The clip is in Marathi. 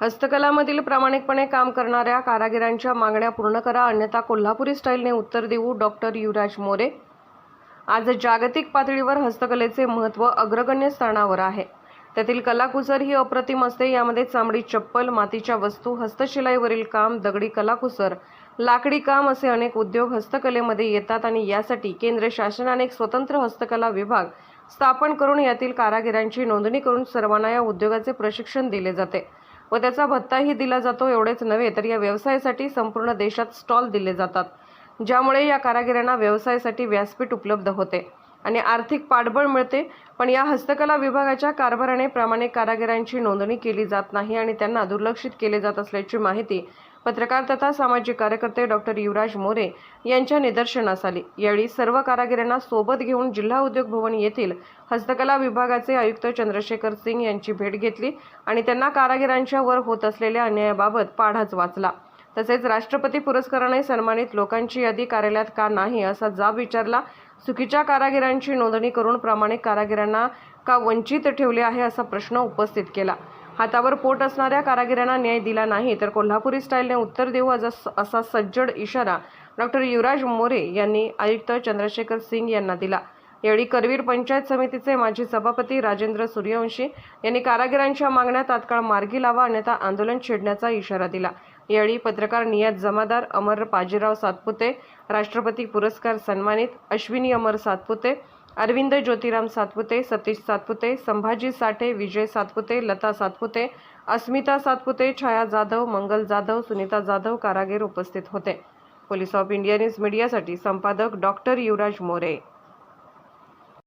हस्तकलामधील प्रामाणिकपणे काम करणाऱ्या कारागिरांच्या मागण्या पूर्ण करा अन्यथा कोल्हापुरी स्टाईलने उत्तर देऊ डॉक्टर युवराज मोरे. आज जागतिक पातळीवर हस्तकलेचे महत्त्व अग्रगण्य स्थानावर आहे. त्यातील कलाकुसर ही अप्रतिम असते यामध्ये चामडी चप्पल मातीच्या वस्तू हस्तशिलाईवरील काम दगडी कलाकुसर लाकडी काम असे अनेक उद्योग हस्तकलेमध्ये येतात आणि यासाठी केंद्र शासनाने एक स्वतंत्र हस्तकला विभाग स्थापन करून यातील कारागिरांची नोंदणी करून सर्वांना या उद्योगाचे प्रशिक्षण दिले जाते. व त्याचा भत्ताही दिला जातो एवढेच नव्हे तर या व्यवसायासाठी संपूर्ण देशात स्टॉल दिले जातात ज्यामुळे या कारागिरांना व्यवसायासाठी व्यासपीठ उपलब्ध होते आणि आर्थिक पाठबळ मिळते. पण या हस्तकला विभागाच्या कारभाराने प्रामाणिक कारागिरांची नोंदणी केली जात नाही आणि त्यांना दुर्लक्षित केले जात असल्याची माहिती पत्रकार तथा सामाजिक कार्यकर्ते डॉक्टर युवराज मोरे यांच्या निदर्शनास आली. यावेळी सर्व कारागिरांना सोबत घेऊन जिल्हा उद्योग भवन येथील हस्तकला विभागाचे आयुक्त चंद्रशेखर सिंग यांची भेट घेतली आणि त्यांना कारागिरांच्या वर होत असलेल्या अन्यायाबाबत पाढाच वाचला. तसेच राष्ट्रपती पुरस्काराने सन्मानित लोकांची यादी कार्यालयात का नाही असा जाब विचारला. चुकीच्या कारागिरांची नोंदणी करून प्रामाणिक कारागिरांना का वंचित ठेवले आहे असा प्रश्न उपस्थित केला. हातावर पोट असणाऱ्या कारागिरांना न्याय दिला नाही तर कोल्हापुरी स्टाईलने उत्तर देऊ असा असा सज्जड इशारा डॉक्टर युवराज मोरे यांनी आयुक्त चंद्रशेखर सिंग यांना दिला. यावेळी करवीर पंचायत समितीचे माजी सभापती राजेंद्र सूर्यवंशी यांनी कारागिरांच्या मागण्या तात्काळ मार्गी लावा अन्यथा आंदोलन छेडण्याचा इशारा दिला. यावेळी पत्रकार नियत जमादार अमर पाजीराव सातपुते राष्ट्रपती पुरस्कार सन्मानित अश्विनी अमर सातपुते अरविंद ज्योतिराम सातपुते सतीश सातपुते संभाजी साठे विजय सातपुते लता सातपुते अस्मिता सातपुते छाया जाधव मंगल जाधव सुनीता जाधव कारागीर उपस्थित होते. पोलीस ऑफ इंडिया न्यूज मीडियासाठी संपादक डॉक्टर युवराज मोरे.